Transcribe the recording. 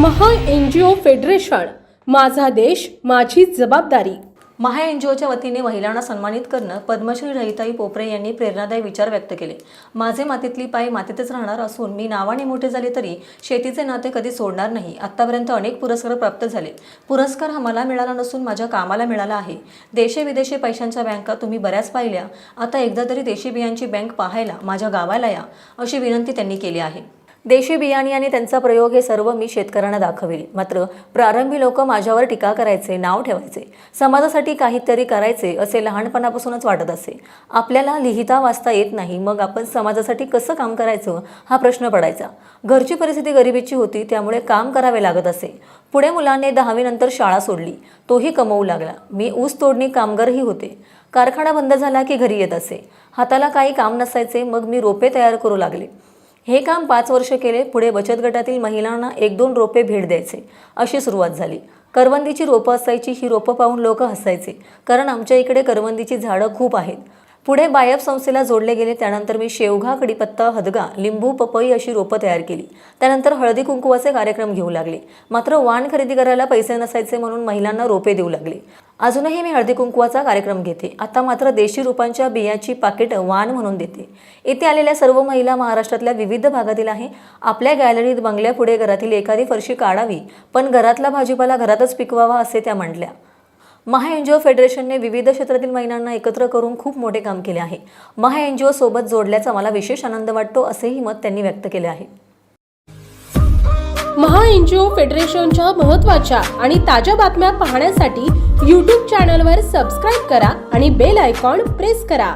महा N G ओ federation माझा देश माझी जबाबदारी. महा एन जी ओच्या वतीने महिलांना सन्मानित करणं पद्मश्री रहिताई पोपरे यांनी प्रेरणादायी विचार व्यक्त केले. माझे मातीतली पाय मातीतच राहणार असून मी नावाने मोठे झाले तरी शेतीचे नाते कधी सोडणार नाही आत्तापर्यंत अनेक पुरस्कार प्राप्त झाले. पुरस्कार हा मला मिळाला नसून माझ्या कामाला मिळाला आहे. देशे विदेशी पैशांच्या बँका तुम्ही बऱ्याच पाहिल्या. आता एकदा तरी देशी बियांची बँक पाहायला माझ्या गावाला या अशी विनंती त्यांनी केली आहे. देशी बियाणे आणि त्यांचा प्रयोग हे सर्व मी शेतकऱ्यांना दाखवेल. मात्र प्रारंभी लोक माझ्यावर टीका करायचे नाव ठेवायचे समाजासाठी काहीतरी करायचे असे लहानपणापासूनच वाटत असे. आपल्याला लिहिता वाचता येत नाही मग आपण समाजासाठी कसं काम करायचं हा प्रश्न पडायचा. घरची परिस्थिती गरिबीची होती त्यामुळे काम करावे लागत असे. पुढे मुलांनी दहावीनंतर शाळा सोडली. तोही कमवू लागला. मी ऊस तोडणी कामगारही होते. कारखाना बंद झाला की घरी येत असे. हाताला काही काम नसायचे मग मी रोपे तयार करू लागले. हे काम पाच वर्ष केले पुढे बचत गटातील महिलांना एक दोन रोपे भेट द्यायचे. अशी सुरुवात झाली. करवंदीची रोपं असायची ही रोपं पाहून लोक हसायचे. कारण आमच्या इकडे करवंदीची झाडं खूप आहेत. पुढे बायफ संस्थेला जोडले गेले त्यानंतर मी शेवघा कडीपत्ता हदगा लिंबू पपई अशी रोपं तयार केली. त्यानंतर हळदी कुंकुवाचे कार्यक्रम घेऊ लागले. मात्र वाण खरेदी करायला पैसे नसायचे म्हणून महिलांना रोपे देऊ लागले. अजूनही मी हळदी कुंकुवाचा कार्यक्रम घेते. आता मात्र देशी रोपांच्या बियाची पाकिटं वाण म्हणून देते. येथे आलेल्या सर्व महिला महाराष्ट्रातल्या विविध भागातील आहे. आपल्या गॅलरीत बंगल्यापुढे घरातील एखादी फरशी काढावी पण घरातला भाजीपाला घरातच पिकवावा असे त्या म्हटल्या. महा एन जी ओ फेडरेशनने विविध क्षेत्रातील महिलांना एकत्र करून खूप मोठे काम केले आहे. महा एन जी ओ सोबत जोडल्याचा मला विशेष आनंद वाटतो असेही मत त्यांनी व्यक्त केले आहे. महा एन जी ओ फेडरेशनच्या महत्त्वाच्या आणि ताज्या बातम्या पाहण्यासाठी यूट्यूब चॅनलवर सबस्क्राईब करा आणि बेल आयकॉन प्रेस करा.